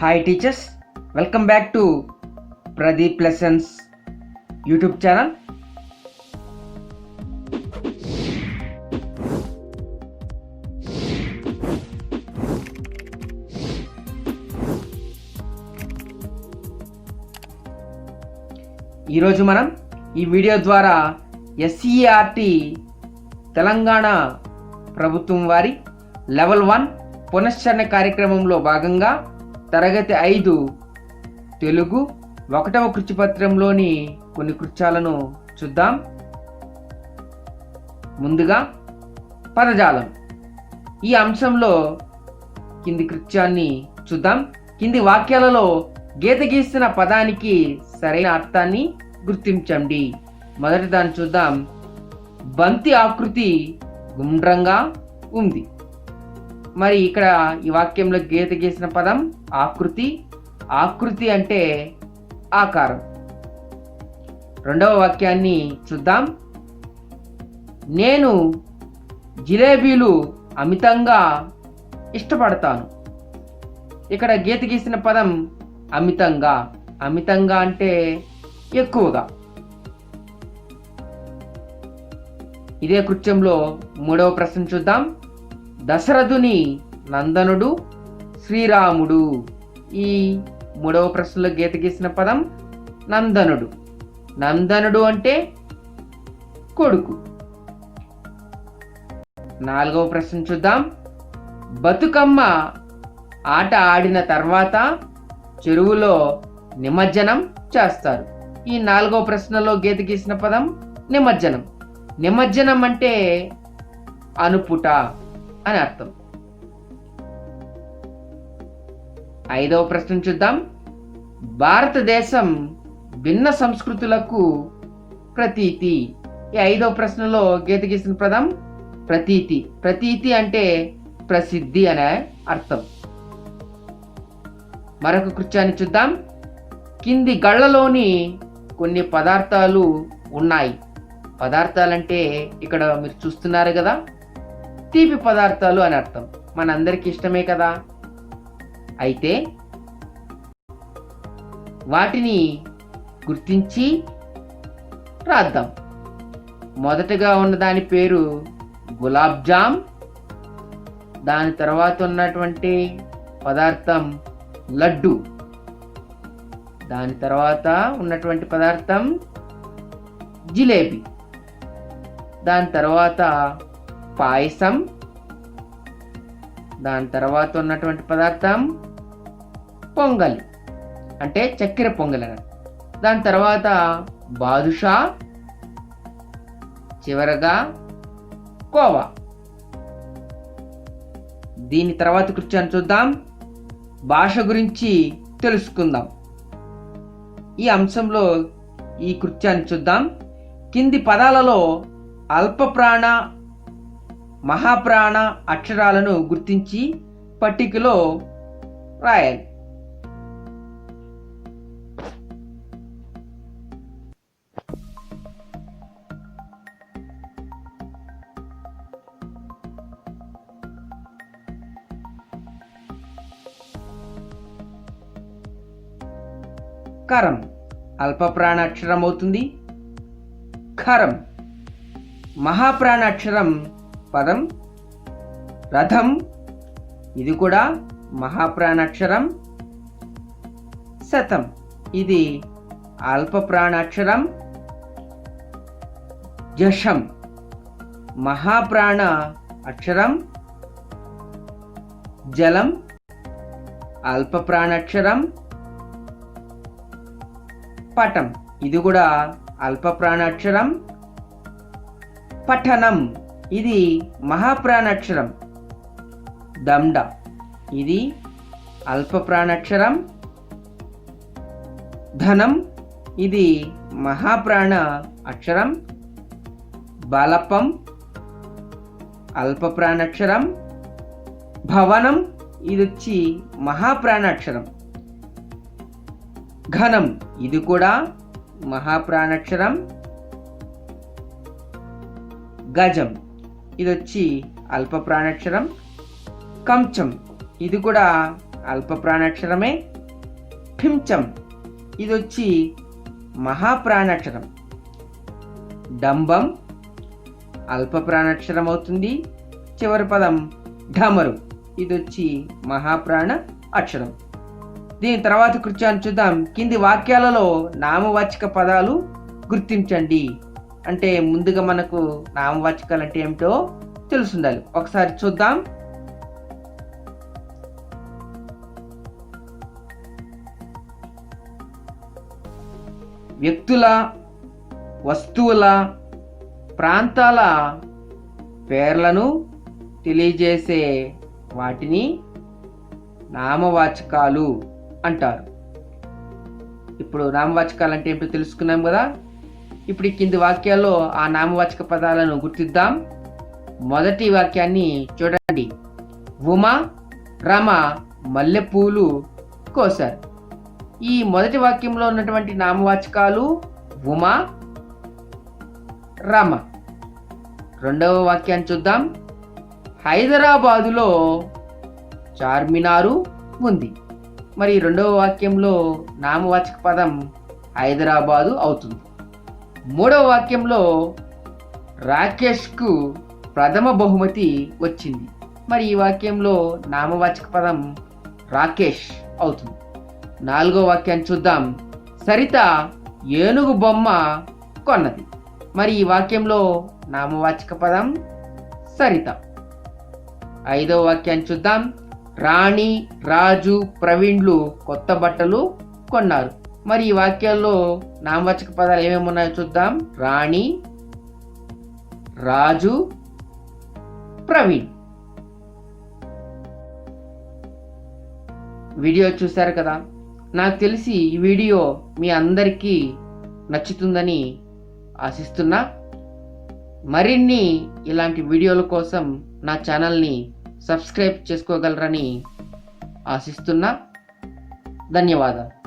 Hi teachers welcome back to Pradeep lessons YouTube channel ఈరోజు మనం ఈ వీడియో ద్వారా ఎస్ఈఆర్టి తెలంగాణ ప్రభుత్వం వారి లెవెల్ వన్ పునశ్చరణ కార్యక్రమంలో భాగంగా తరగతి ఐదు తెలుగు ఒకటవ కృచిపత్రంలోని కొన్ని కృత్యాలను చూద్దాం. ముందుగా పదజాలం. ఈ అంశంలో కింది కృత్యాన్ని చూద్దాం. కింది వాక్యాలలో గీత గీసిన పదానికి సరైన అర్థాన్ని గుర్తించండి. మొదటి దాన్ని చూద్దాం. బంతి ఆకృతి గుండ్రంగా ఉంది. మరి ఇక్కడ ఈ వాక్యంలో గీత గీసిన పదం ఆకృతి. ఆకృతి అంటే ఆకారం. రెండవ వాక్యాన్ని చూద్దాం. నేను జిలేబీలు అమితంగా ఇష్టపడతాను. ఇక్కడ గీత గీసిన పదం అమితంగా. అమితంగా అంటే ఎక్కువగా. ఇదే కృత్యంలో మూడవ ప్రశ్న చూద్దాం. దశరథుని నందనుడు శ్రీరాముడు. ఈ మూడవ ప్రశ్నలో గీత గీసిన పదం నందనుడు. నందనుడు అంటే కొడుకు. నాలుగవ ప్రశ్న చూద్దాం. బతుకమ్మ ఆట ఆడిన తర్వాత చెరువులో నిమజ్జనం చేస్తారు. ఈ నాలుగవ ప్రశ్నలో గీత గీసిన పదం నిమజ్జనం. నిమజ్జనం అంటే అనుపుట. అని అర్థం ఐదవ ప్రశ్న చూద్దాం. భారతదేశం భిన్న సంస్కృతులకు ప్రతీతి. ఈ ఐదవ ప్రశ్నలో గీత గీసిన పదం ప్రతీతి. ప్రతీతి అంటే ప్రసిద్ధి అనే అర్థం. మరొక కృత్యాన్ని చూద్దాం. కింది గళ్ళలోని కొన్ని పదార్థాలు ఉన్నాయి. పదార్థాలంటే ఇక్కడ మీరు చూస్తున్నారు కదా. తీపి పదార్థాలు అని అర్థం. మనందరికి ఇష్టమే కదా? అయితే వాటిని గుర్తించి రాద్దాం. మొదటగా ఉన్న దాని పేరు గులాబ్ జామ్. దాని తర్వాత ఉన్నటువంటి పదార్థం లడ్డు. దాని తర్వాత ఉన్నటువంటి పదార్థం జిలేబీ. దాని తర్వాత పాయసం. దాని తర్వాత ఉన్నటువంటి పదార్థం పొంగల్. అంటే చక్కెర పొంగల్ అని దాని తర్వాత బాదుషా చివరగా కోవా. దీని తర్వాత కృత్యాన్ని చూద్దాం. భాష గురించి తెలుసుకుందాం. ఈ అంశంలో ఈ కృత్యాన్ని చూద్దాం. కింది పదాలలో అల్పప్రాణ మహాప్రాణ అక్షరాలను గుర్తించి పట్టికలో రాయాలి. కరం. అల్పప్రాణ అక్షరం అవుతుంది ఖరం మహాప్రాణ అక్షరం పదం రథం. ఇది కూడా మహాప్రాణాక్షరం. శతం. ఇది అల్ప ప్రాణాక్షరం జషం. మహాప్రాణ అక్షరం జలం. అల్ప ప్రాణాక్షరం పటం. ఇది కూడా అల్ప ప్రాణాక్షరం పఠనం. ఇది మహాప్రాణాక్షరం. దండ. ఇది అల్ప ప్రాణాక్షరం ధనం. ఇది మహాప్రాణ అక్షరం బలపం. అల్ప ప్రాణాక్షరం భవనం. ఇది వచ్చి మహాప్రాణాక్షరం. ఘనం. ఇది కూడా మహాప్రాణాక్షరం. గజం. ఇది వచ్చి అల్ప ప్రాణాక్షరం కంచం. ఇది కూడా అల్ప ప్రాణాక్షరమే పించం ఇది వచ్చి మహాప్రాణాక్షరం. డంబం. అల్ప ప్రాణాక్షరం అవుతుంది చివరి పదం ఢమరు. ఇది వచ్చి మహాప్రాణ అక్షరం దీని తర్వాత కృత్యాన్ని చూద్దాం. కింది వాక్యాలలో నామవాచక పదాలు గుర్తించండి. అంటే ముందుగా మనకు నామవాచకాలు అంటే ఏమిటో తెలుసుండాలి. ఒకసారి చూద్దాం. వ్యక్తుల వస్తువుల ప్రాంతాల పేర్లను తెలియజేసే వాటిని నామవాచకాలు అంటారు. ఇప్పుడు నామవాచకాలు అంటే ఏంటో తెలుసుకున్నాం కదా? ఇప్పుడు ఈ కింది వాక్యాల్లో ఆ నామవాచక పదాలను గుర్తిద్దాం. మొదటి వాక్యాన్ని చూడండి. ఉమా రమ మల్లెపూలు కోసారు. ఈ మొదటి వాక్యంలో ఉన్నటువంటి నామవాచకాలు ఉమా రమ. రెండవ వాక్యాన్ని చూద్దాం. హైదరాబాదులో చార్మినారు ఉంది. మరి రెండవ వాక్యంలో నామవాచక పదం హైదరాబాదు అవుతుంది. మూడవ వాక్యంలో రాకేష్కు ప్రథమ బహుమతి వచ్చింది. మరి ఈ వాక్యంలో నామవాచక పదం రాకేష్ అవుతుంది. నాలుగో వాక్యాన్ని చూద్దాం. సరిత ఏనుగు బొమ్మ కొన్నది. మరి ఈ వాక్యంలో నామవాచక పదం సరిత. ఐదవ వాక్యాన్ని చూద్దాం. రాణి రాజు ప్రవీణ్లు కొత్త బట్టలు కొన్నారు. మరి ఈ వాక్యాల్లో నామవాచక పదాలు ఏమేమి ఉన్నాయో చూద్దాం. రాణి రాజు ప్రవీణ్. వీడియో చూశారు కదా? నాకు తెలిసి ఈ వీడియో మీ అందరికీ నచ్చుతుందని ఆశిస్తున్నా. మరిన్ని ఇలాంటి వీడియోల కోసం నా ఛానల్ని సబ్స్క్రైబ్ చేసుకోగలరని ఆశిస్తున్నా. ధన్యవాదాలు.